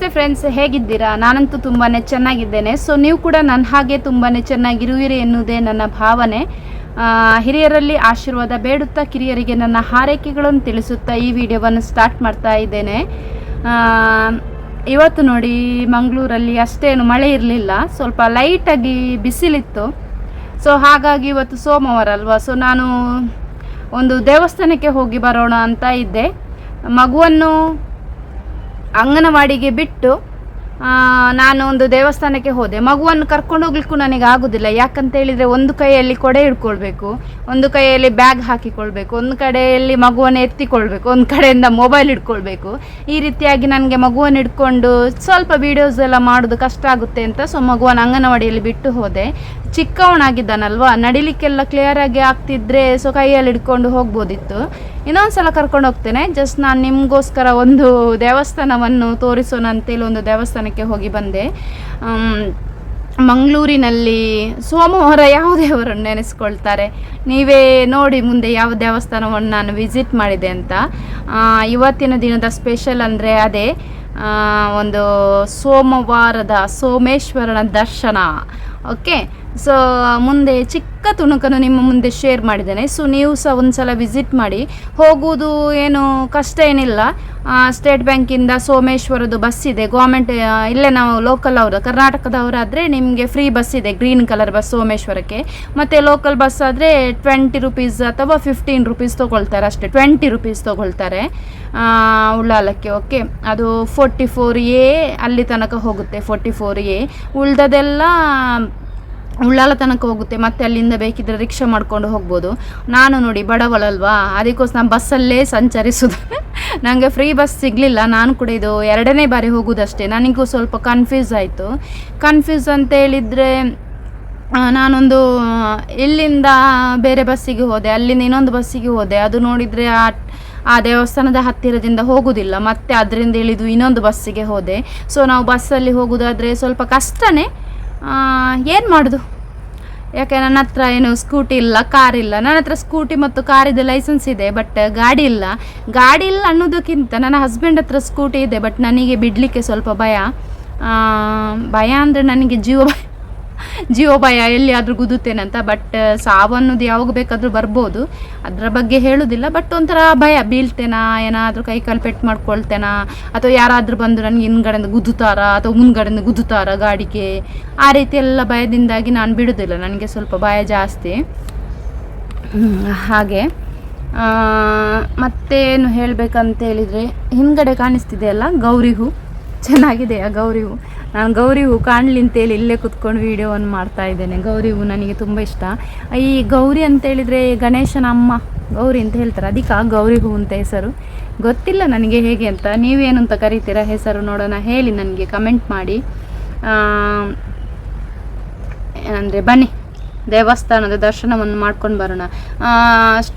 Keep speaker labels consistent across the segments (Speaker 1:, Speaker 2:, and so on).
Speaker 1: ನಮಸ್ತೆ ಫ್ರೆಂಡ್ಸ್ ಹೇಗಿದ್ದೀರಾ? ನಾನಂತೂ ತುಂಬಾ ಚೆನ್ನಾಗಿದ್ದೇನೆ. ಸೊ ನೀವು ಕೂಡ ನನ್ನ ಹಾಗೆ ತುಂಬಾ ಚೆನ್ನಾಗಿರುವಿರಿ ಎನ್ನುವುದೇ ನನ್ನ ಭಾವನೆ. ಹಿರಿಯರಲ್ಲಿ ಆಶೀರ್ವಾದ ಬೇಡುತ್ತಾ ಕಿರಿಯರಿಗೆ ನನ್ನ ಹಾರೈಕೆಗಳನ್ನು ತಿಳಿಸುತ್ತಾ ಈ ವಿಡಿಯೋವನ್ನು ಸ್ಟಾರ್ಟ್ ಮಾಡ್ತಾ ಇದ್ದೇನೆ. ಇವತ್ತು ನೋಡಿ, ಮಂಗಳೂರಲ್ಲಿ ಅಷ್ಟೇನು ಮಳೆ ಇರಲಿಲ್ಲ. ಸ್ವಲ್ಪ ಲೈಟಾಗಿ ಬಿಸಿಲಿತ್ತು. ಸೊ ಹಾಗಾಗಿ ಇವತ್ತು ಸೋಮವಾರ ಅಲ್ವಾ? ಸೊ ನಾನು ಒಂದು ದೇವಸ್ಥಾನಕ್ಕೆ ಹೋಗಿ ಬರೋಣ ಅಂತ ಇದ್ದೆ. ಮಗುವನ್ನು ಅಂಗನವಾಡಿಗೆ ಬಿಟ್ಟು ನಾನು ಒಂದು ದೇವಸ್ಥಾನಕ್ಕೆ ಹೋದೆ. ಮಗುವನ್ನು ಕರ್ಕೊಂಡು ಹೋಗ್ಲಿಕ್ಕೂ ನನಗೆ ಆಗುದಿಲ್ಲ. ಯಾಕಂತ ಹೇಳಿದ್ರೆ ಒಂದು ಕೈಯಲ್ಲಿ ಕೊಡೆ ಹಿಡ್ಕೊಳ್ಬೇಕು, ಒಂದು ಕೈಯಲ್ಲಿ ಬ್ಯಾಗ್ ಹಾಕಿಕೊಳ್ಬೇಕು, ಒಂದು ಕಡೆಯಲ್ಲಿ ಮಗುವನ್ನು ಎತ್ತಿಕೊಳ್ಬೇಕು, ಒಂದು ಕಡೆಯಿಂದ ಮೊಬೈಲ್ ಹಿಡ್ಕೊಳ್ಬೇಕು. ಈ ರೀತಿಯಾಗಿ ನನಗೆ ಮಗುವನ್ನು ಹಿಡ್ಕೊಂಡು ಸ್ವಲ್ಪ ವೀಡಿಯೋಸ್ ಎಲ್ಲ ಮಾಡೋದು ಕಷ್ಟ ಆಗುತ್ತೆ ಅಂತ ಸೊ ಮಗುವನ್ನು ಅಂಗನವಾಡಿಯಲ್ಲಿ ಬಿಟ್ಟು ಹೋದೆ. ಚಿಕ್ಕವನಾಗಿದ್ದಾನಲ್ವಾ, ನಡಿಲಿಕ್ಕೆಲ್ಲ ಕ್ಲಿಯರ್ ಆಗಿ ಆಗ್ತಿದ್ರೆ ಸೊ ಕೈಯಲ್ಲಿ ಹಿಡ್ಕೊಂಡು ಹೋಗ್ಬೋದಿತ್ತು. ಇನ್ನೊಂದು ಸಲ ಕರ್ಕೊಂಡು ಹೋಗ್ತೇನೆ. ಜಸ್ಟ್ ನಾನು ನಿಮಗೋಸ್ಕರ ಒಂದು ದೇವಸ್ಥಾನವನ್ನು ತೋರಿಸೋಣ ಅಂತೇಳಿ ಒಂದು ದೇವಸ್ಥಾನಕ್ಕೆ ಹೋಗಿ ಬಂದೆ. ಮಂಗಳೂರಿನಲ್ಲಿ ಸೋಮವಾರ ಯಾವ ದೇವರನ್ನು ನೆನೆಸ್ಕೊಳ್ತಾರೆ. ನೀವೇ ನೋಡಿ ಮುಂದೆ ಯಾವ ದೇವಸ್ಥಾನವನ್ನು ನಾನು ವಿಸಿಟ್ ಮಾಡಿದೆ ಅಂತ. ಇವತ್ತಿನ ದಿನದ ಸ್ಪೆಷಲ್ ಅಂದರೆ ಅದೇ ಒಂದು ಸೋಮವಾರದ ಸೋಮೇಶ್ವರನ ದರ್ಶನ. ಓಕೆ ಸೊ ಮುಂದೆ ಚಿಕ್ಕ ತುಣುಕನ್ನು ನಿಮ್ಮ ಮುಂದೆ ಶೇರ್ ಮಾಡಿದ್ದೇನೆ. ಸೊ ನೀವು ಸಹ ಒಂದು ಸಲ ವಿಸಿಟ್ ಮಾಡಿ. ಹೋಗುವುದು ಏನು ಕಷ್ಟ ಏನಿಲ್ಲ. ಸ್ಟೇಟ್ ಬ್ಯಾಂಕಿಂದ ಸೋಮೇಶ್ವರದ್ದು ಬಸ್ ಇದೆ. ಗೌರ್ಮೆಂಟ್ ಇಲ್ಲೇ ನಾವು ಲೋಕಲ್ ಅವರು, ಕರ್ನಾಟಕದವರಾದರೆ ನಿಮಗೆ ಫ್ರೀ ಬಸ್ ಇದೆ ಗ್ರೀನ್ ಕಲರ್ ಬಸ್ ಸೋಮೇಶ್ವರಕ್ಕೆ. ಮತ್ತು ಲೋಕಲ್ ಬಸ್ ಆದರೆ ಟ್ವೆಂಟಿ ರುಪೀಸ್ ಅಥವಾ ಫಿಫ್ಟೀನ್ ರುಪೀಸ್ ತೊಗೊಳ್ತಾರೆ ಅಷ್ಟೇ. ಟ್ವೆಂಟಿ ರುಪೀಸ್ ತೊಗೊಳ್ತಾರೆ. ಉಳ್ಳಾಲಕ್ಕೆ ಓಕೆ ಅದು ಫೋರ್ಟಿ ಫೋರ್ ಎ ಅಲ್ಲಿ ತನಕ ಹೋಗುತ್ತೆ ಫೋರ್ಟಿ ಫೋರ್ ಎ ಉಳ್ದದೆಲ್ಲ ಉಳ್ಳಾಲ ತನಕ ಹೋಗುತ್ತೆ, ಮತ್ತೆ ಅಲ್ಲಿಂದ ಬೇಕಿದ್ರೆ ರಿಕ್ಷಾ ಮಾಡ್ಕೊಂಡು ಹೋಗ್ಬೋದು. ನಾನು ನೋಡಿ ಬಡವಳಲ್ವಾ, ಅದಕ್ಕೋಸ್ಕರ ನಾನು ಬಸ್ಸಲ್ಲೇ ಸಂಚರಿಸೋದು. ನನಗೆ ಫ್ರೀ ಬಸ್ ಸಿಗಲಿಲ್ಲ, ನಾನು ಕೂಡ ಇದು ಎರಡನೇ ಬಾರಿ ಹೋಗೋದಷ್ಟೇ. ನನಗೂ ಸ್ವಲ್ಪ ಕನ್ಫ್ಯೂಸ್ ಆಯಿತು. ಕನ್ಫ್ಯೂಸ್ ಅಂತ ಹೇಳಿದರೆ ನಾನೊಂದು ಇಲ್ಲಿಂದ ಬೇರೆ ಬಸ್ಸಿಗೆ ಹೋದೆ, ಅಲ್ಲಿಂದ ಇನ್ನೊಂದು ಬಸ್ಸಿಗೆ ಹೋದೆ. ಅದು ನೋಡಿದರೆ ಆ ಆ ದೇವಸ್ಥಾನದ ಹತ್ತಿರದಿಂದ ಹೋಗುವುದಿಲ್ಲ ಮತ್ತೆ ಅದರಿಂದ ಇಳಿದು ಇನ್ನೊಂದು ಬಸ್ಸಿಗೆ ಹೋದೆ. ಸೊ ನಾವು ಬಸ್ಸಲ್ಲಿ ಹೋಗೋದಾದರೆ ಸ್ವಲ್ಪ ಕಷ್ಟನೇ ಏನು ಮಾಡೋದು? ಯಾಕೆ ನನ್ನ ಹತ್ರ ಏನು ಸ್ಕೂಟಿ ಇಲ್ಲ ಕಾರ್ ಇಲ್ಲ? ನನ್ನ ಹತ್ರ ಸ್ಕೂಟಿ ಮತ್ತು ಕಾರಿದ್ದು ಲೈಸೆನ್ಸ್ ಇದೆ ಬಟ್ ಗಾಡಿ ಇಲ್ಲ. ಗಾಡಿ ಇಲ್ಲ ಅನ್ನೋದಕ್ಕಿಂತ ನನ್ನ ಹಸ್ಬೆಂಡ್ ಹತ್ರ ಸ್ಕೂಟಿ ಇದೆ ಬಟ್ ನನಗೆ ಬಿಡಲಿಕ್ಕೆ ಸ್ವಲ್ಪ ಭಯ. ಭಯ ಅಂದರೆ ನನಗೆ ಜೀವ ಜೀವ ಭಯ ಎಲ್ಲಿಯಾದರೂ ಗುದುತ್ತೇನೆ ಅಂತ ಬಟ್ ಸಾವು ಅನ್ನೋದು ಯಾವಾಗ ಬೇಕಾದರೂ ಬರ್ಬೋದು. ಅದರ ಬಗ್ಗೆ ಹೇಳೋದಿಲ್ಲ ಬಟ್ ಒಂಥರ ಭಯ, ಬೀಳ್ತೇನಾ, ಏನಾದರೂ ಕೈ ಕಾಲು ಪೆಟ್ಟು ಮಾಡ್ಕೊಳ್ತೇನಾ, ಅಥವಾ ಯಾರಾದರೂ ಬಂದು ನನಗೆ ಹಿಂದ್ಗಡೆಯಿಂದ ಗುದ್ದುತ್ತಾರಾ, ಅಥವಾ ಮುಂದ್ಗಡೆಯಿಂದ ಗುದ್ದುತ್ತಾರಾ ಗಾಡಿಗೆ? ಆ ರೀತಿ ಎಲ್ಲ ಭಯದಿಂದಾಗಿ ನಾನು ಬಿಡೋದಿಲ್ಲ, ನನಗೆ ಸ್ವಲ್ಪ ಭಯ ಜಾಸ್ತಿ. ಹಾಗೆ. ಮತ್ತೇನು ಹೇಳಬೇಕಂತ ಹೇಳಿದರೆ, ಹಿಂದ್ಗಡೆ ಕಾಣಿಸ್ತಿದೆಯಲ್ಲ ಗೌರಿ ಹೂ? ಚೆನ್ನಾಗಿದೆ ಆ ಗೌರಿ ಹೂ? ನಾನು ಗೌರಿ ಹೂ ಕಾಣಲಿ ಅಂತೇಳಿ ಇಲ್ಲೇ ಕುತ್ಕೊಂಡು ವೀಡಿಯೋವನ್ನು ಮಾಡ್ತಾ ಇದ್ದೇನೆ. ಗೌರಿ ಹೂ ನನಗೆ ತುಂಬ ಇಷ್ಟ. ಈ ಗೌರಿ ಅಂತೇಳಿದರೆ ಗಣೇಶನ ಅಮ್ಮ ಗೌರಿ ಅಂತ ಹೇಳ್ತಾರೆ. ಅದಕ್ಕೆ ಗೌರಿ ಹೂ ಅಂತ ಹೆಸರು. ಗೊತ್ತಿಲ್ಲ ನನಗೆ ಹೇಗೆ ಅಂತ. ನೀವೇನು ಅಂತ ಕರಿತೀರಾ? ಹೆಸರು ನೋಡೋಣ. ಹೇಳಿ ನನಗೆ ಕಮೆಂಟ್ ಮಾಡಿ. ಅಂದರೆ ಬನ್ನಿ. ದೇವಸ್ಥಾನದ ದರ್ಶನವನ್ನು ಮಾಡ್ಕೊಂಡು ಬರೋಣ.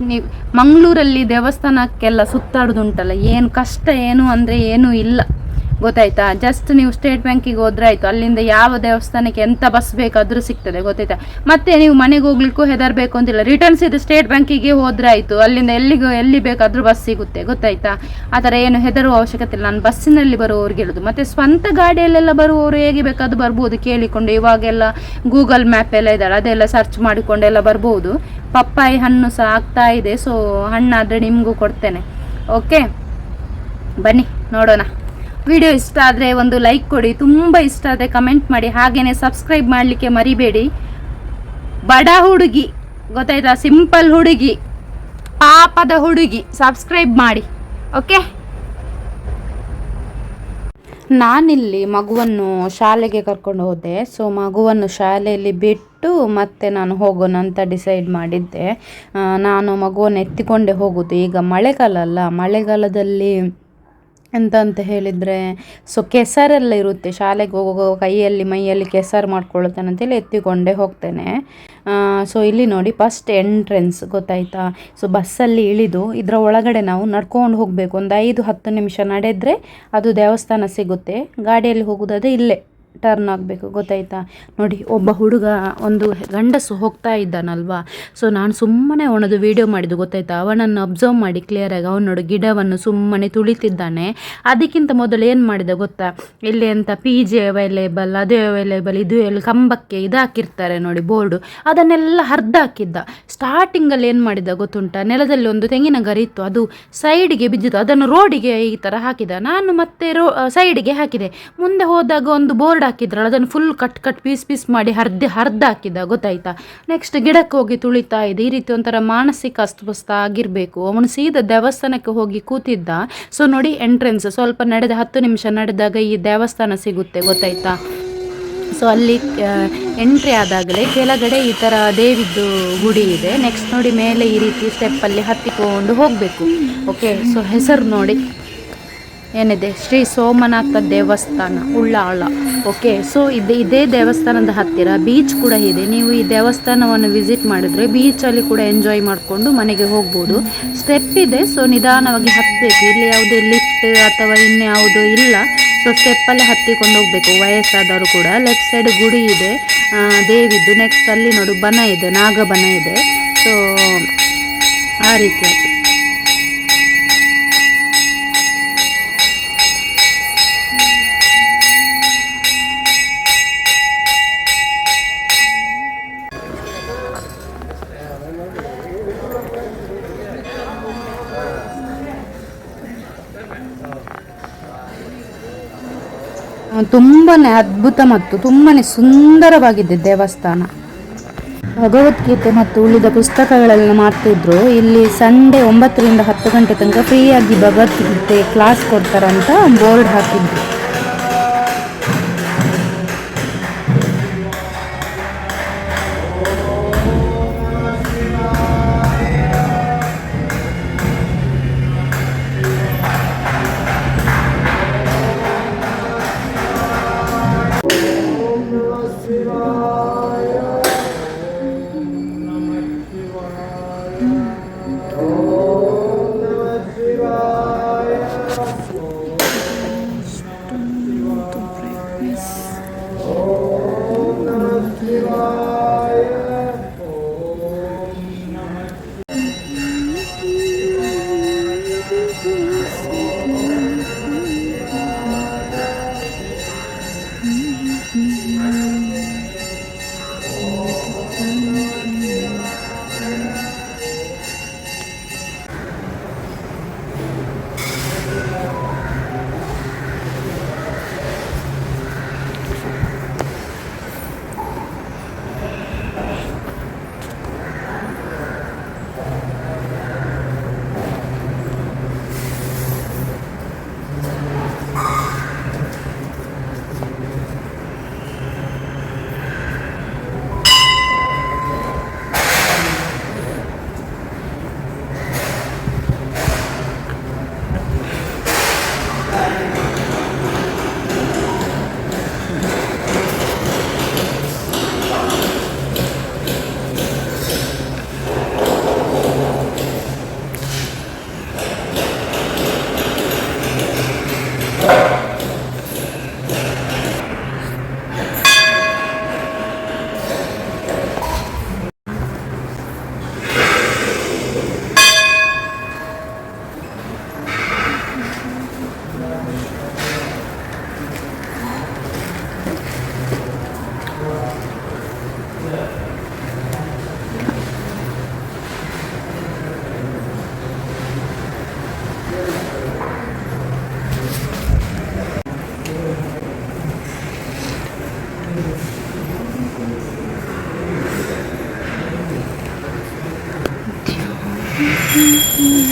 Speaker 1: ನೀವು ಮಂಗಳೂರಲ್ಲಿ ದೇವಸ್ಥಾನಕ್ಕೆಲ್ಲ ಸುತ್ತಾಡೋದುಂಟಲ್ಲ. ಏನು ಕಷ್ಟ ಏನು ಅಂದರೆ ಏನೂ ಇಲ್ಲ. ಗೊತ್ತಾಯ್ತಾ? ಜಸ್ಟ್ ನೀವು ಸ್ಟೇಟ್ ಬ್ಯಾಂಕಿಗೆ ಹೋದ್ರೆ ಆಯಿತು. ಅಲ್ಲಿಂದ ಯಾವ ದೇವಸ್ಥಾನಕ್ಕೆ ಎಂತ ಬಸ್ ಬೇಕಾದರೂ ಸಿಗ್ತದೆ, ಗೊತ್ತಾಯ್ತಾ? ಮತ್ತೆ ನೀವು ಮನೆಗೆ ಹೋಗ್ಲಿಕ್ಕೂ ಹೆದರಬೇಕು ಅಂತಿಲ್ಲ. ರಿಟರ್ನ್ಸ್ ಇದು ಸ್ಟೇಟ್ ಬ್ಯಾಂಕಿಗೆ ಹೋದ್ರೆ ಆಯಿತು. ಅಲ್ಲಿಂದ ಎಲ್ಲಿಗೂ, ಎಲ್ಲಿ ಬೇಕಾದರೂ ಬಸ್ ಸಿಗುತ್ತೆ, ಗೊತ್ತಾಯ್ತಾ? ಆ ಥರ ಏನು ಹೆದರುವ ಅವಶ್ಯಕತೆ ಇಲ್ಲ. ನಾನು ಬಸ್ಸಿನಲ್ಲಿ ಬರುವವ್ರಿಗೆ ಹೇಳೋದು. ಮತ್ತು ಸ್ವಂತ ಗಾಡಿಯಲ್ಲೆಲ್ಲ ಬರುವವರು ಹೇಗೆ ಬೇಕಾದರೂ ಬರ್ಬೋದು ಕೇಳಿಕೊಂಡು. ಇವಾಗೆಲ್ಲ ಗೂಗಲ್ ಮ್ಯಾಪ್ ಎಲ್ಲ ಇದ್ದಾಳೆ ಅದೆಲ್ಲ ಸರ್ಚ್ ಮಾಡಿಕೊಂಡೆಲ್ಲ ಬರ್ಬೋದು. ಪಪ್ಪಾಯಿ ಹಣ್ಣು ಸಹ ಆಗ್ತಾ ಇದೆ. ಸೊ ಹಣ್ಣಾದರೆ ನಿಮಗೂ ಕೊಡ್ತೇನೆ. ಓಕೆ ಬನ್ನಿ, ನೋಡೋಣ. ವಿಡಿಯೋ ಇಷ್ಟ ಆದರೆ ಒಂದು ಲೈಕ್ ಕೊಡಿ, ತುಂಬ ಇಷ್ಟ ಆದರೆ ಕಮೆಂಟ್ ಮಾಡಿ ಹಾಗೆಯೇ ಸಬ್ಸ್ಕ್ರೈಬ್ ಮಾಡಲಿಕ್ಕೆ ಮರಿಬೇಡಿ. ಬಡ ಹುಡುಗಿ, ಗೊತ್ತಾಯ್ತಾ? ಸಿಂಪಲ್ ಹುಡುಗಿ, ಪಾಪದ ಹುಡುಗಿ, ಸಬ್ಸ್ಕ್ರೈಬ್ ಮಾಡಿ, ಓಕೆ? ನಾನಿಲ್ಲಿ ಮಗುವನ್ನು ಶಾಲೆಗೆ ಕರ್ಕೊಂಡು ಹೋದೆ. ಸೊ ಮಗುವನ್ನು ಶಾಲೆಯಲ್ಲಿ ಬಿಟ್ಟು ಮತ್ತೆ ನಾನು ಹೋಗೋಣ ಅಂತ ಡಿಸೈಡ್ ಮಾಡಿದ್ದೆ. ನಾನು ಮಗುವನ್ನು ಎತ್ತಿಕೊಂಡೇ ಹೋಗೋದು. ಈಗ ಮಳೆಗಾಲ ಅಲ್ಲ. ಮಳೆಗಾಲದಲ್ಲಿ ಎಂತ ಅಂತ ಹೇಳಿದರೆ ಸೊ ಕೆಸರೆಲ್ಲ ಇರುತ್ತೆ. ಶಾಲೆಗೆ ಹೋಗೋ ಕೈಯಲ್ಲಿ, ಮೈಯಲ್ಲಿ ಕೆಸರು ಮಾಡ್ಕೊಳ್ತೇನೆ ಅಂತೇಳಿ ಎತ್ತಿಕೊಂಡೇ ಹೋಗ್ತೇನೆ. ಸೊ ಇಲ್ಲಿ ನೋಡಿ ಫಸ್ಟ್ ಎಂಟ್ರೆನ್ಸ್ ಗೊತ್ತಾಯ್ತಾ? ಸೊ ಬಸ್ಸಲ್ಲಿ ಇಳಿದು ಇದರ ಒಳಗಡೆ ನಾವು ನಡ್ಕೊಂಡು ಹೋಗಬೇಕು. ಒಂದು ಐದು ಹತ್ತು ನಿಮಿಷ ನಡೆದರೆ ಅದು ದೇವಸ್ಥಾನ ಸಿಗುತ್ತೆ. ಗಾಡಿಯಲ್ಲಿ ಹೋಗೋದಾದ್ರೆ ಇಲ್ಲೇ. ಟರ್ನ್ ಆಗಬೇಕು, ಗೊತ್ತಾಯ್ತಾ? ನೋಡಿ, ಒಬ್ಬ ಹುಡುಗ ಒಂದು ಗಂಡಸು ಹೋಗ್ತಾ ಇದ್ದಾನಲ್ವಾ? ಸೊ ನಾನು ಸುಮ್ಮನೆ ಅವನದು ವೀಡಿಯೋ ಮಾಡಿದ್ದು, ಗೊತ್ತಾಯ್ತಾ? ಅವನನ್ನು ಅಬ್ಸರ್ವ್ ಮಾಡಿ ಕ್ಲಿಯರಾಗಿ ಅವನು ನೋಡಿ ಗಿಡವನ್ನು ಸುಮ್ಮನೆ ತುಳಿತಿದ್ದಾನೆ. ಅದಕ್ಕಿಂತ ಮೊದಲು ಏನು ಮಾಡಿದ ಗೊತ್ತಾ? ಇಲ್ಲಿ ಅಂತ ಪಿ ಜಿ ಅವೈಲೇಬಲ್ ಅದು ಅವೈಲೇಬಲ್ ಇದು ಎಲ್ಲ ಕಂಬಕ್ಕೆ ಇದು ಹಾಕಿರ್ತಾರೆ ನೋಡಿ ಬೋರ್ಡು ಅದನ್ನೆಲ್ಲ ಹರಿದು ಹಾಕಿದ್ದ ಸ್ಟಾರ್ಟಿಂಗಲ್ಲಿ ಏನು ಮಾಡಿದ ಗೊತ್ತುಂಟ? ನೆಲದಲ್ಲಿ ಒಂದು ತೆಂಗಿನ ಗರಿ ಇತ್ತು, ಅದು ಸೈಡಿಗೆ ಬಿದ್ದಿತ್ತು. ಅದನ್ನು ರೋಡಿಗೆ ಈ ಥರ ಹಾಕಿದ. ನಾನು ಮತ್ತೆ ರೋ ಸೈಡಿಗೆ ಹಾಕಿದೆ. ಮುಂದೆ ಹೋದಾಗ ಒಂದು ಬೋರ್ಡ್ ಹಾಕಿದ್ರಲ್ಲ, ಅದನ್ನು full cut cut piece piece ಮಾಡಿ ಹರ್ದು ಹರ್ದು ಹಾಕಿದ, ಗೊತ್ತಾಯ್ತಾ? ನೆಕ್ಸ್ಟ್ ಗಿಡಕ್ಕೆ ಹೋಗಿ ತುಳಿತಾ ಇದೆ ಈ ರೀತಿ ಒಂಥರ ಮಾನಸಿಕ ಅಸ್ತವ್ಯಸ್ತ ಆಗಿರಬೇಕು. ಅವನು ಸೀದಾ ದೇವಸ್ಥಾನಕ್ಕೆ ಹೋಗಿ ಕೂತಿದ್ದ. ಸೊ ನೋಡಿ ಎಂಟ್ರೆನ್ಸ್ ಸ್ವಲ್ಪ ನಡೆದ ಹತ್ತು ನಿಮಿಷ ನಡೆದಾಗ ಈ ದೇವಸ್ಥಾನ ಸಿಗುತ್ತೆ, ಗೊತ್ತಾಯ್ತಾ? ಸೊ ಅಲ್ಲಿ ಎಂಟ್ರಿ ಆದಾಗಲೇ ಕೆಳಗಡೆ ಈ ಥರ ದೇವಿದ್ದು ಗುಡಿ ಇದೆ. ನೆಕ್ಸ್ಟ್ ನೋಡಿ, ಮೇಲೆ ಈ ರೀತಿ ಸ್ಟೆಪ್ಪಲ್ಲಿ ಹತ್ತಿಕೊಂಡು ಹೋಗಬೇಕು. ಓಕೆ ಸೊ ಹೆಸರು ನೋಡಿ. ಏನಿದೆ? ಶ್ರೀ ಸೋಮನಾಥ ದೇವಸ್ಥಾನ, ಉಳ್ಳಾಳ. ಓಕೆ ಸೊ ಇದು ಇದೇ ದೇವಸ್ಥಾನದ ಹತ್ತಿರ ಬೀಚ್ ಕೂಡ ಇದೆ. ನೀವು ಈ ದೇವಸ್ಥಾನವನ್ನು ವಿಸಿಟ್ ಮಾಡಿದ್ರೆ ಬೀಚಲ್ಲಿ ಕೂಡ ಎಂಜಾಯ್ ಮಾಡಿಕೊಂಡು ಮನೆಗೆ ಹೋಗ್ಬೋದು. ಸ್ಟೆಪ್ ಇದೆ ಸೊ ನಿಧಾನವಾಗಿ ಹತ್ತಬೇಕು. ಇಲ್ಲಿ ಯಾವುದೇ ಲಿಫ್ಟ್ ಅಥವಾ ಇನ್ಯಾವುದು ಇಲ್ಲ. ಸೊ ಸ್ಟೆಪ್ಪಲ್ಲೇ ಹತ್ತಿಕೊಂಡು ಹೋಗಬೇಕು. ವಯಸ್ಸಾದವರು ಕೂಡ. ಲೆಫ್ಟ್ ಸೈಡ್ ಗುಡಿ ಇದೆ. ದೇವಿದ್ದು. ನೆಕ್ಸ್ಟ್ ಅಲ್ಲಿ ನೋಡು, ಬನ ಇದೆ. ನಾಗಬನ ಇದೆ. ಸೊ ಆ ರೀತಿಯಾಗಿ ತುಂಬಾನೇ ಅದ್ಭುತ ಮತ್ತು ತುಂಬಾ ಸುಂದರವಾಗಿದೆ ದೇವಸ್ಥಾನ. ಭಗವದ್ಗೀತೆ ಮತ್ತು ಉಳಿದ ಪುಸ್ತಕಗಳೆಲ್ಲ ಮಾಡ್ತಿದ್ರು. ಇಲ್ಲಿ ಸಂಡೆ ಒಂಬತ್ತರಿಂದ ಹತ್ತು ಗಂಟೆ ತನಕ ಫ್ರೀಯಾಗಿ ಭಗವದ್ಗೀತೆ ಕ್ಲಾಸ್ ಕೊಡ್ತಾರಂತ ಬೋರ್ಡ್ ಹಾಕಿದ್ರು. Thank you.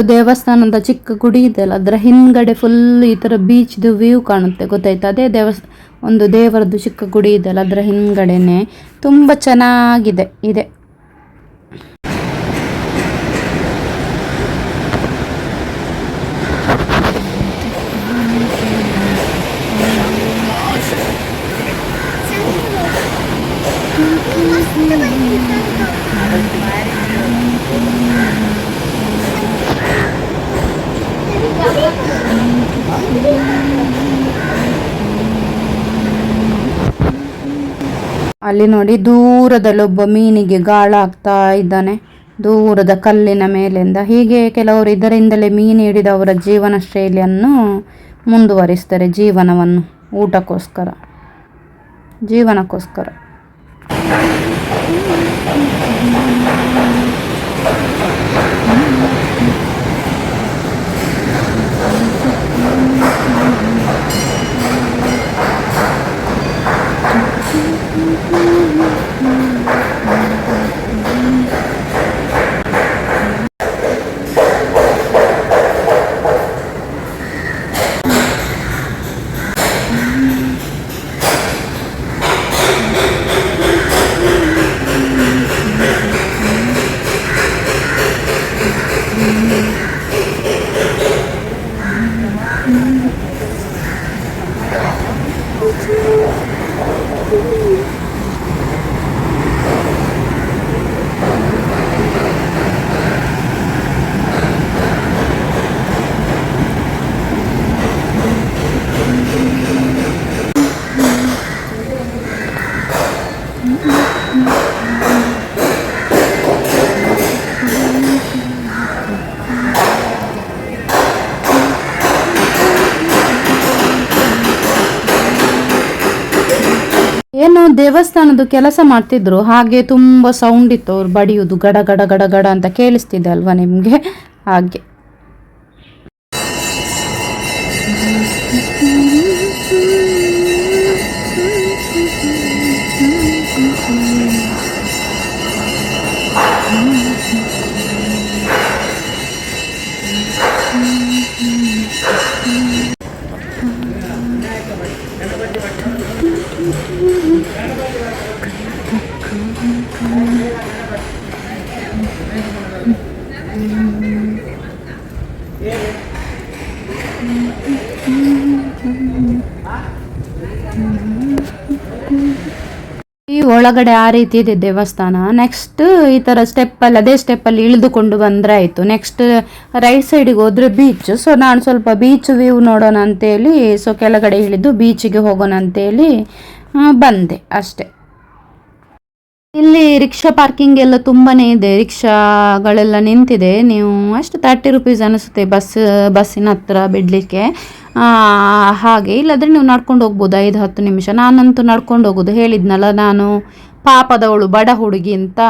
Speaker 1: ಒಂದು ದೇವಸ್ಥಾನದ ಚಿಕ್ಕ ಗುಡಿ ಇದೆಯಲ್ಲ ಅದರ ಹಿಂದ್ಗಡೆ ಫುಲ್ ಈ ತರ ಬೀಚ್ದು ವ್ಯೂ ಕಾಣುತ್ತೆ, ಗೊತ್ತಾಯ್ತಾ? ಅದೇ ದೇವಸ್ ಒಂದು ದೇವರದ್ದು ಚಿಕ್ಕ ಗುಡಿ ಇದೆಯಲ್ಲ ಅದರ ಹಿಂದ್ಗಡೆನೆ. ತುಂಬ ಚೆನ್ನಾಗಿದೆ, ಇದೆ. ಅಲ್ಲಿ ನೋಡಿ ದೂರದಲ್ಲಿ ಒಬ್ಬ ಮೀನಿಗೆ ಗಾಳ ಆಗ್ತಾ ಇದ್ದಾನೆ. ದೂರದ ಕಲ್ಲಿನ ಮೇಲಿಂದ. ಹೀಗೆ ಕೆಲವರು ಇದರಿಂದಲೇ ಮೀನು ಹಿಡಿದವರ ಜೀವನ ಶೈಲಿಯನ್ನು ಮುಂದುವರಿಸ್ತಾರೆ ಜೀವನವನ್ನು ಊಟಕ್ಕೋಸ್ಕರ, ಜೀವನಕ್ಕೋಸ್ಕರ. ದೇವಸ್ಥಾನದ ಕೆಲಸ ಮಾಡ್ತಿದ್ರು, ಹಾಗೆ ತುಂಬ ಸೌಂಡ್ ಇತ್ತು ಅವ್ರು ಬಡಿಯೋದು, ಗಡ ಗಡ ಗಡ ಗಡ ಅಂತ ಕೇಳಿಸ್ತಿದೆ ಅಲ್ವಾ ನಿಮಗೆ? ಹಾಗೆ. ಒಳಗಡೆ ಆ ರೀತಿ ಇದೆ ದೇವಸ್ಥಾನ. ನೆಕ್ಸ್ಟ್ ಈ ಥರ ಸ್ಟೆಪ್ಪಲ್ಲಿ ಅದೇ ಸ್ಟೆಪ್ಪಲ್ಲಿ ಇಳಿದುಕೊಂಡು ಬಂದ್ರೆ ಆಯಿತು ನೆಕ್ಸ್ಟ್ ರೈಟ್ ಸೈಡಿಗೆ ಹೋದ್ರೆ ಬೀಚ್ ಸೊ ನಾನು ಸ್ವಲ್ಪ ಬೀಚ್ ವ್ಯೂ ನೋಡೋಣ ಅಂತೇಳಿ ಸೊ ಕೆಳಗಡೆ ಇಳಿದು ಬೀಚಿಗೆ ಹೋಗೋಣ ಅಂತೇಳಿ ಹೇಳಿ ಬಂದೆ ಅಷ್ಟೆ. ಇಲ್ಲಿ ರಿಕ್ಷಾ ಪಾರ್ಕಿಂಗ್ ಎಲ್ಲ ತುಂಬಾನೇ ಇದೆ. ರಿಕ್ಷಾಗಳೆಲ್ಲ ನಿಂತಿದೆ. ನೀವು ಅಷ್ಟು ತರ್ಟಿ ರುಪೀಸ್ ಅನಿಸುತ್ತೆ ಬಸ್, ಬಸ್ಸಿನ ಹತ್ರ ಬಿಡಲಿಕ್ಕೆ. ಹಾಗೆ. ಇಲ್ಲಾಂದರೆ ನೀವು ನಡ್ಕೊಂಡು ಹೋಗ್ಬೋದು, ಐದು, ಹತ್ತು ನಿಮಿಷ. ನಾನಂತೂ ನಡ್ಕೊಂಡು ಹೋಗೋದು. ಹೇಳಿದ್ನಲ್ಲ ನಾನು, ಪಾಪದವಳು, ಬಡ ಹುಡುಗಿ ಅಂತ.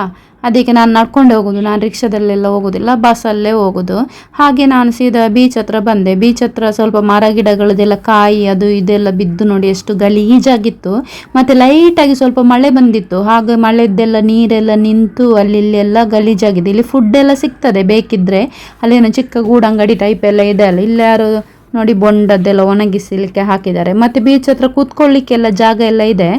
Speaker 1: ಅದಕ್ಕೆ ನಾನು ನಡ್ಕೊಂಡು ಹೋಗೋದು. ನಾನು ರಿಕ್ಷಾದಲ್ಲೆಲ್ಲ ಹೋಗೋದಿಲ್ಲ, ಬಸ್ಸಲ್ಲೇ ಹೋಗೋದು. ಹಾಗೆ ನಾನು ಸೀದಾ ಬೀಚ್ ಹತ್ರ ಬಂದೆ. ಬೀಚ್ ಹತ್ರ ಸ್ವಲ್ಪ ಮರ ಗಿಡಗಳದೆಲ್ಲ ಕಾಯಿ, ಅದು ಇದೆಲ್ಲ ಬಿದ್ದು ನೋಡಿ ಎಷ್ಟು ಗಲೀಜಾಗಿತ್ತು. ಮತ್ತು ಲೈಟಾಗಿ ಸ್ವಲ್ಪ ಮಳೆ ಬಂದಿತ್ತು. ಹಾಗೆ ಮಳೆದ್ದೆಲ್ಲ, ನೀರೆಲ್ಲ ನಿಂತು ಅಲ್ಲಿ ಇಲ್ಲಿ ಎಲ್ಲ ಗಲೀಜಾಗಿದೆ. ಇಲ್ಲಿ ಫುಡ್ ಎಲ್ಲ ಸಿಗ್ತದೆ ಬೇಕಿದ್ದರೆ ಅಲ್ಲೇನೋ ಚಿಕ್ಕ ಗೂಡಂಗಡಿ ಟೈಪ್ ಎಲ್ಲ ಇದೆ ಅಲ್ಲ. ಇಲ್ಲಿ ಯಾರು ನೋಡಿ ಬೊಂಡದ್ದೆಲ್ಲ ಒಣಗಿಸಲಿಕ್ಕೆ ಹಾಕಿದ್ದಾರೆ. ಮತ್ತು ಬೀಚ್ ಹತ್ರ ಕೂತ್ಕೊಳ್ಳಿಕ್ಕೆಲ್ಲ ಜಾಗ ಎಲ್ಲ ಇದೆ.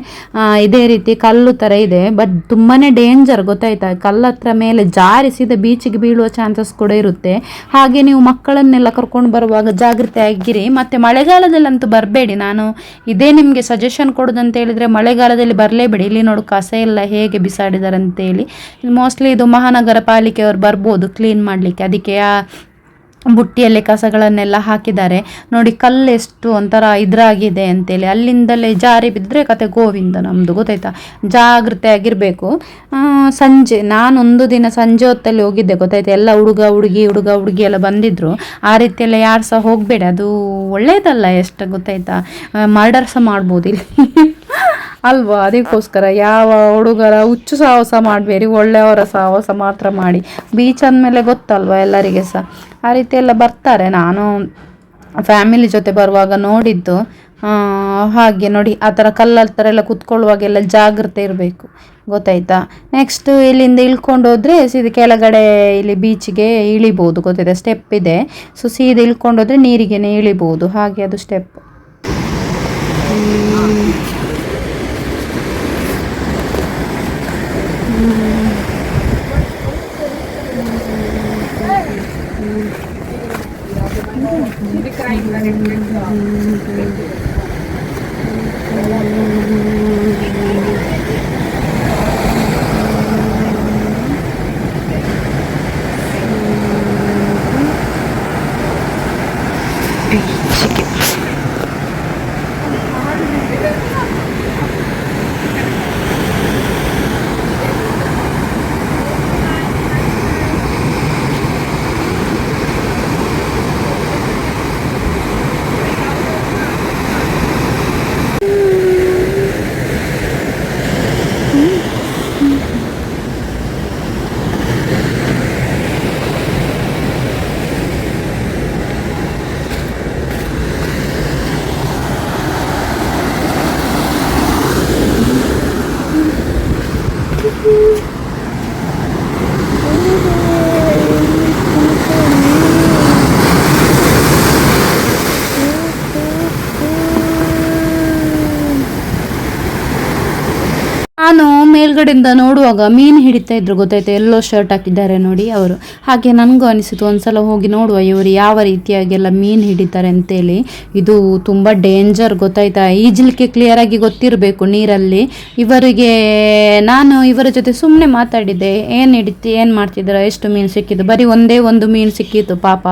Speaker 1: ಇದೇ ರೀತಿ ಕಲ್ಲು ಥರ ಇದೆ. ಬಟ್ ತುಂಬಾ ಡೇಂಜರ್ ಗೊತ್ತಾಯ್ತಾ? ಕಲ್ಲು ಹತ್ರ ಮೇಲೆ ಜಾರಿಸಿದ ಬೀಚಿಗೆ ಬೀಳುವ ಚಾನ್ಸಸ್ ಕೂಡ ಇರುತ್ತೆ. ಹಾಗೆ ನೀವು ಮಕ್ಕಳನ್ನೆಲ್ಲ ಕರ್ಕೊಂಡು ಬರುವಾಗ ಜಾಗ್ರತೆ ಆಗಿರಿ. ಮತ್ತು ಮಳೆಗಾಲದಲ್ಲಂತೂ ಬರಬೇಡಿ. ನಾನು ಇದೇ ನಿಮಗೆ ಸಜೆಷನ್ ಕೊಡೋದಂತ ಹೇಳಿದರೆ ಮಳೆಗಾಲದಲ್ಲಿ ಬರಲೇಬೇಡಿ. ಇಲ್ಲಿ ನೋಡು ಕಸ ಎಲ್ಲ ಹೇಗೆ ಬಿಸಾಡಿದ್ದಾರೆ ಅಂತೇಳಿ ಮೋಸ್ಟ್ಲಿ ಇದು ಮಹಾನಗರ ಪಾಲಿಕೆಯವರು ಬರ್ಬೋದು ಕ್ಲೀನ್ ಮಾಡಲಿಕ್ಕೆ. ಅದಕ್ಕೆ ಬುಟ್ಟಿಯಲ್ಲಿ ಕಸಗಳನ್ನೆಲ್ಲ ಹಾಕಿದ್ದಾರೆ. ನೋಡಿ ಕಲ್ಲು ಎಷ್ಟು ಒಂಥರ ಇದ್ರಾಗಿದೆ ಅಂತೇಳಿ. ಅಲ್ಲಿಂದಲೇ ಜಾರಿ ಬಿದ್ದರೆ ಕತೆ ಗೋವಿಂದ ನಮ್ಮದು ಗೊತ್ತಾಯ್ತಾ? ಜಾಗ್ರತೆ ಆಗಿರಬೇಕು. ಸಂಜೆ, ನಾನೊಂದು ದಿನ ಸಂಜೆ ಹೊತ್ತಲ್ಲಿ ಹೋಗಿದ್ದೆ, ಗೊತ್ತಾಯ್ತಾ? ಎಲ್ಲ ಹುಡುಗ, ಹುಡುಗಿ ಹುಡುಗ, ಹುಡುಗಿ ಎಲ್ಲ ಬಂದಿದ್ರು. ಆ ರೀತಿಯೆಲ್ಲ ಯಾರು ಸಹ ಹೋಗಬೇಡಿ, ಅದು ಒಳ್ಳೆಯದಲ್ಲ ಎಷ್ಟು, ಗೊತ್ತಾಯ್ತಾ? ಮರ್ಡರ್ ಸಹ ಮಾಡ್ಬೋದು ಇಲ್ಲಿ. ಅಲ್ವಾ? ಅದಕ್ಕೋಸ್ಕರ ಯಾವ ಹುಡುಗರ ಹುಚ್ಚು ಸಾಹಸ ಮಾಡಬೇಡಿ, ಒಳ್ಳೆಯವರ ಸಾಹಸ ಮಾತ್ರ ಮಾಡಿ. ಬೀಚ್ ಅಂದಮೇಲೆ ಗೊತ್ತಲ್ವಾ ಎಲ್ಲರಿಗೆ ಸಹ? ಆ ರೀತಿ ಎಲ್ಲ ಬರ್ತಾರೆ. ನಾನು ಫ್ಯಾಮಿಲಿ ಜೊತೆ ಬರುವಾಗ ನೋಡಿದ್ದು. ಹಾಗೆ ನೋಡಿ, ಆ ಥರ ಕಲ್ಲಲ್ ಥರ ಎಲ್ಲ ಕುತ್ಕೊಳ್ಳುವಾಗೆಲ್ಲ ಜಾಗ್ರತೆ ಇರಬೇಕು. ಗೊತ್ತಾಯ್ತಾ? ನೆಕ್ಸ್ಟ್ ಇಲ್ಲಿಂದ ಇಳ್ಕೊಂಡು ಹೋದರೆ ಸೀದ ಕೆಳಗಡೆ ಇಲ್ಲಿ ಬೀಚಿಗೆ ಇಳಿಬೋದು. ಗೊತ್ತಾಯ್ತಾ? ಸ್ಟೆಪ್ ಇದೆ. ಸೊ ಸೀದ ಇಳ್ಕೊಂಡು ಹೋದರೆ ನೀರಿಗೆ ಇಳಿಬೋದು. ಹಾಗೆ ಅದು ಸ್ಟೆಪ್ Thank you. ಮೇಲ್ಗಡೆಯಿಂದ ನೋಡುವಾಗ ಮೀನು ಹಿಡಿತಾ ಇದ್ರು ಗೊತ್ತಾಯ್ತು? ಎಲ್ಲೋ ಶರ್ಟ್ ಹಾಕಿದ್ದಾರೆ ನೋಡಿ ಅವರು. ಹಾಗೆ ನನಗೂ ಅನಿಸಿತು, ಒಂದ್ಸಲ ಹೋಗಿ ನೋಡುವ ಇವರು ಯಾವ ರೀತಿಯಾಗೆಲ್ಲ ಮೀನು ಹಿಡಿತಾರೆ ಅಂತೇಳಿ. ಇದು ತುಂಬ ಡೇಂಜರ್ ಗೊತ್ತಾಯ್ತಾ? ಈಜಲಿಕ್ಕೆ ಕ್ಲಿಯರಾಗಿ ಗೊತ್ತಿರಬೇಕು ನೀರಲ್ಲಿ. ಇವರಿಗೆ ನಾನು ಇವರ ಜೊತೆ ಸುಮ್ಮನೆ ಮಾತಾಡಿದ್ದೆ, ಏನು ಹಿಡಿತಿ, ಏನು ಮಾಡ್ತಿದ್ದೀರಾ? ಎಷ್ಟು ಮೀನು ಸಿಕ್ಕಿದ್ದು? ಬರೀ ಒಂದೇ ಒಂದು ಮೀನು ಸಿಕ್ಕಿತ್ತು ಪಾಪ.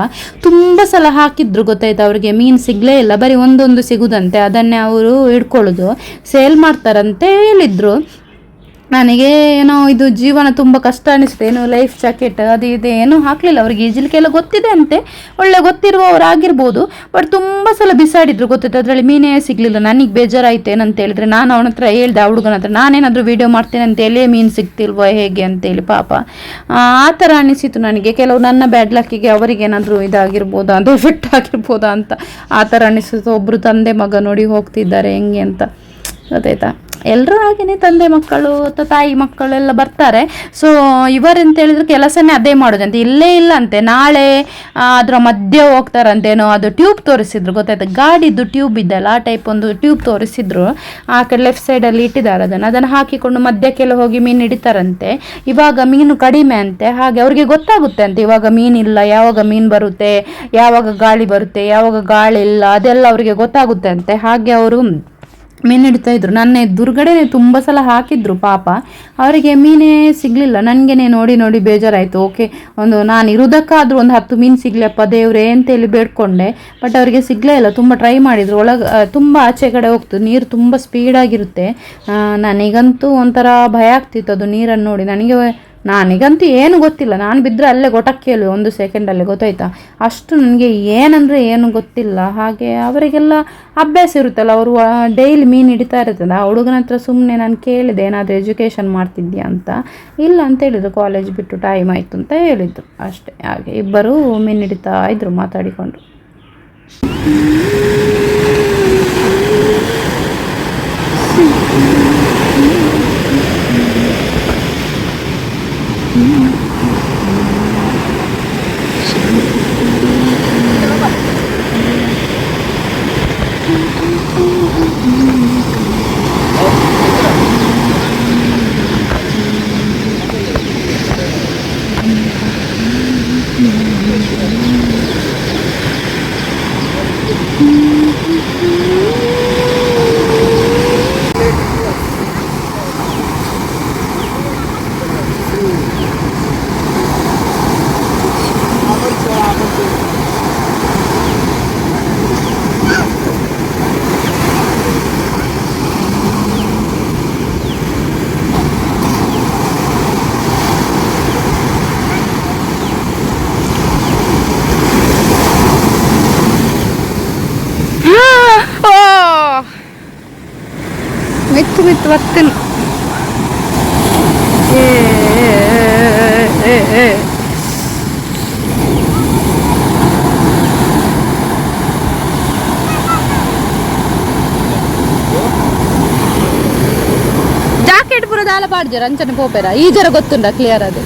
Speaker 1: ತುಂಬ ಸಲ ಹಾಕಿದ್ರು ಗೊತ್ತಾಯ್ತು ಅವರಿಗೆ, ಮೀನು ಸಿಗಲೇ ಇಲ್ಲ, ಬರೀ ಒಂದೊಂದು ಸಿಗುದಂತೆ, ಅದನ್ನೇ ಅವರು ಹಿಡ್ಕೊಳ್ಳೋದು. ಸೇಲ್ ಮಾಡ್ತಾರಂತೆ ಹೇಳಿದ್ರು. ನನಗೆ ಏನೋ ಇದು ಜೀವನ ತುಂಬ ಕಷ್ಟ ಅನಿಸ್ತು ಏನು ಲೈಫ್ ಜಾಕೆಟ್ ಅದು ಇದು ಏನೂ ಹಾಕಲಿಲ್ಲ. ಅವ್ರಿಗೆ ಈಜಲಿಕ್ಕೆಲ್ಲ ಗೊತ್ತಿದೆ ಅಂತೆ. ಒಳ್ಳೆ ಗೊತ್ತಿರುವವರು ಆಗಿರ್ಬೋದು. ಬಟ್ ತುಂಬ ಸಲ ಬಿಸಾಡಿದ್ರು ಗೊತ್ತಿತ್ತು. ಅದರಲ್ಲಿ ಮೀನೇ ಸಿಗಲಿಲ್ಲ. ನನಗೆ ಬೇಜಾರಾಯ್ತು ಏನಂತ ಹೇಳಿದ್ರೆ ನಾನು ಅವನ ಹತ್ರ ಹೇಳ್ದೆ ಆ ಹುಡುಗನ ಹತ್ರ ನಾನೇನಾದರೂ ವೀಡಿಯೋ ಮಾಡ್ತೇನೆ ಅಂತ ಹೇಳಿ ಮೀನು ಸಿಗ್ತಿಲ್ವೋ? ಹೇಗೆ? ಅಂತೇಳಿ ಪಾಪ. ಆ ಥರ ಅನಿಸಿತು ನನಗೆ. ಕೆಲವು ನನ್ನ ಬ್ಯಾಡ್ ಲಕ್ಕಿಗೆ ಅವರಿಗೇನಾದರೂ ಇದಾಗಿರ್ಬೋದಾ? ಅದು ಎಫೆಕ್ಟ್ ಆಗಿರ್ಬೋದಾ ಅಂತ ಆ ಥರ ಅನಿಸಿತು ಒಬ್ಬರು ತಂದೆ ಮಗ ನೋಡಿ ಹೋಗ್ತಿದ್ದಾರೆ ಹೆಂಗೆ ಅಂತ. ಗೊತ್ತಾಯ್ತಾ? ಎಲ್ಲರೂ ಹಾಗೇನೆ ತಂದೆ ಮಕ್ಕಳು ಅಥವಾ ತಾಯಿ ಮಕ್ಕಳು ಎಲ್ಲ ಬರ್ತಾರೆ. ಸೊ ಇವರಂತ ಹೇಳಿದ್ರೆ ಕೆಲಸನೇ ಅದೇ ಮಾಡೋದಂತೆ. ಇಲ್ಲೇ ಇಲ್ಲ ಅಂತೆ ನಾಳೆ ಅದರ ಮಧ್ಯೆ ಹೋಗ್ತಾರಂತೇನೋ ಅದು ಟ್ಯೂಬ್ ತೋರಿಸಿದ್ರು. ಗೊತ್ತಾಯ್ತು? ಗಾಡಿದ್ದು ಟ್ಯೂಬ್ ಇದ್ದಲ್ಲ ಆ ಟೈಪ್ ಒಂದು ಟ್ಯೂಬ್ ತೋರಿಸಿದ್ರು. ಆ ಕಡೆ ಲೆಫ್ಟ್ ಸೈಡಲ್ಲಿ ಇಟ್ಟಿದ್ದಾರೆ ಅದನ್ನು. ಅದನ್ನು ಹಾಕಿಕೊಂಡು ಮಧ್ಯಕ್ಕೆಲ್ಲ ಹೋಗಿ ಮೀನು ಹಿಡಿತಾರಂತೆ. ಇವಾಗ ಮೀನು ಕಡಿಮೆ ಅಂತೆ. ಹಾಗೆ ಅವ್ರಿಗೆ ಗೊತ್ತಾಗುತ್ತೆ ಅಂತೆ. ಇವಾಗ ಮೀನಿಲ್ಲ ಯಾವಾಗ ಮೀನು ಬರುತ್ತೆ, ಯಾವಾಗ ಗಾಳಿ ಬರುತ್ತೆ, ಯಾವಾಗ ಗಾಳಿ ಇಲ್ಲ, ಅದೆಲ್ಲ ಅವರಿಗೆ ಗೊತ್ತಾಗುತ್ತೆ ಅಂತೆ. ಹಾಗೆ ಅವರು ಮೀನು ಹಿಡಿತಾ ಇದ್ರು. ನನ್ನ ದುರ್ಗಡೆ ತುಂಬ ಸಲ ಹಾಕಿದ್ರು ಪಾಪ. ಅವರಿಗೆ ಮೀನೇ ಸಿಗಲಿಲ್ಲ. ನನಗೇನೆ ನೋಡಿ ನೋಡಿ ಬೇಜಾರಾಯಿತು. ಓಕೆ, ಒಂದು ನಾನು ಇರೋದಕ್ಕಾದ್ರೂ ಒಂದು ಹತ್ತು ಮೀನು ಸಿಗ್ಲಪ್ಪ ದೇವ್ರೆ ಅಂತೇಳಿ ಬೇಡ್ಕೊಂಡೆ. ಬಟ್ ಅವರಿಗೆ ಸಿಗಲೇ ಇಲ್ಲ. ತುಂಬ ಟ್ರೈ ಮಾಡಿದ್ರು. ಒಳಗೆ ತುಂಬ ಆಚೆ ಕಡೆ ಹೋಗ್ತು. ನೀರು ತುಂಬ ಸ್ಪೀಡಾಗಿರುತ್ತೆ ನನಗಂತೂ ಒಂಥರ ಭಯ ಆಗ್ತಿತ್ತು ಅದು ನೀರನ್ನು ನೋಡಿ. ನನಗೆ ನನಗಂತೂ ಏನು ಗೊತ್ತಿಲ್ಲ. ನಾನು ಬಿದ್ದರೆ ಅಲ್ಲೇ ಗೊಟಕ್ಕೇಳು ಒಂದು ಸೆಕೆಂಡಲ್ಲೇ ಗೊತ್ತಾಯ್ತಾ? ಅಷ್ಟು ನನಗೆ ಏನಂದರೆ ಏನು ಗೊತ್ತಿಲ್ಲ. ಹಾಗೆ ಅವರಿಗೆಲ್ಲ ಅಭ್ಯಾಸ ಇರುತ್ತಲ್ಲ, ಅವರು ಡೈಲಿ ಮೀನು ಹಿಡಿತಾ ಇರ್ತದೆ ಆ ಹುಡುಗನ ಹತ್ರ ಸುಮ್ಮನೆ ನಾನು ಕೇಳಿದೆ, ಏನಾದರೂ ಎಜುಕೇಷನ್ ಮಾಡ್ತಿದ್ಯಾ ಅಂತ. ಇಲ್ಲ ಅಂತ ಹೇಳಿದರು ಕಾಲೇಜ್ ಬಿಟ್ಟು ಟೈಮ್ ಆಯಿತು ಅಂತ ಹೇಳಿದ್ರು. ಅಷ್ಟೇ, ಹಾಗೆ ಇಬ್ಬರು ಮೀನು ಹಿಡಿತಾ ಇದ್ರು, ಮಾತಾಡಿಕೊಂಡು.
Speaker 2: ಓ ಏ. ಜಾಕೆಟ್ ಪೂರ ದಾಲ ಪಾಡ್ಜರ ಅಂಚನೆ ಪೋಪೆರ ಈ ಜರ ಗೊತ್ತುಂಡ ಕ್ಲಿಯರ್ ಅದು?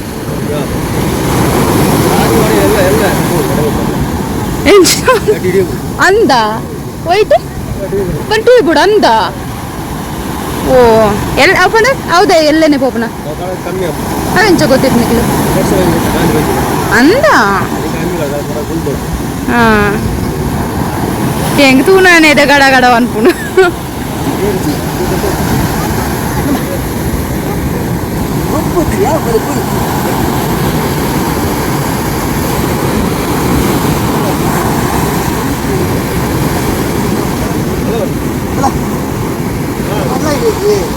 Speaker 2: ಅಂದ ಒಯ್ತು ಬಂಟು ಬಿಡು, ಅಂದ ಓ, ಎಲ್ ಅಪ್ಪನ ಹೌದಾ, ಎಲ್ಲೇನೆ ಪೋಪನ ಅವೆಂಚ ಗೊತ್ತಿತ್ತು ನಿಕ್ಲು ಅಂದ? ಹಾ. ಹೆಂಗ್ ಇದೆ ಗಡ ಗಡ ಅನ್ಪುಣ.
Speaker 3: Yeah.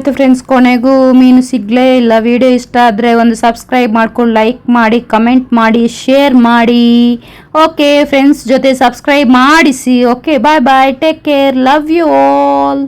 Speaker 1: ಆಯಿತು ಫ್ರೆಂಡ್ಸ್ ಕೊನೆಗೂ ಮೀನು ಸಿಗಲೇ ಇಲ್ಲ. ವಿಡಿಯೋ ಇಷ್ಟ ಆದರೆ ಒಂದು ಸಬ್ಸ್ಕ್ರೈಬ್ ಮಾಡ್ಕೊಂಡು ಲೈಕ್ ಮಾಡಿ ಕಮೆಂಟ್ ಮಾಡಿ ಶೇರ್ ಮಾಡಿ. ಓಕೆ ಫ್ರೆಂಡ್ಸ್ ಜೊತೆ ಸಬ್ಸ್ಕ್ರೈಬ್ ಮಾಡಿಸಿ. Okay bye bye take care love you all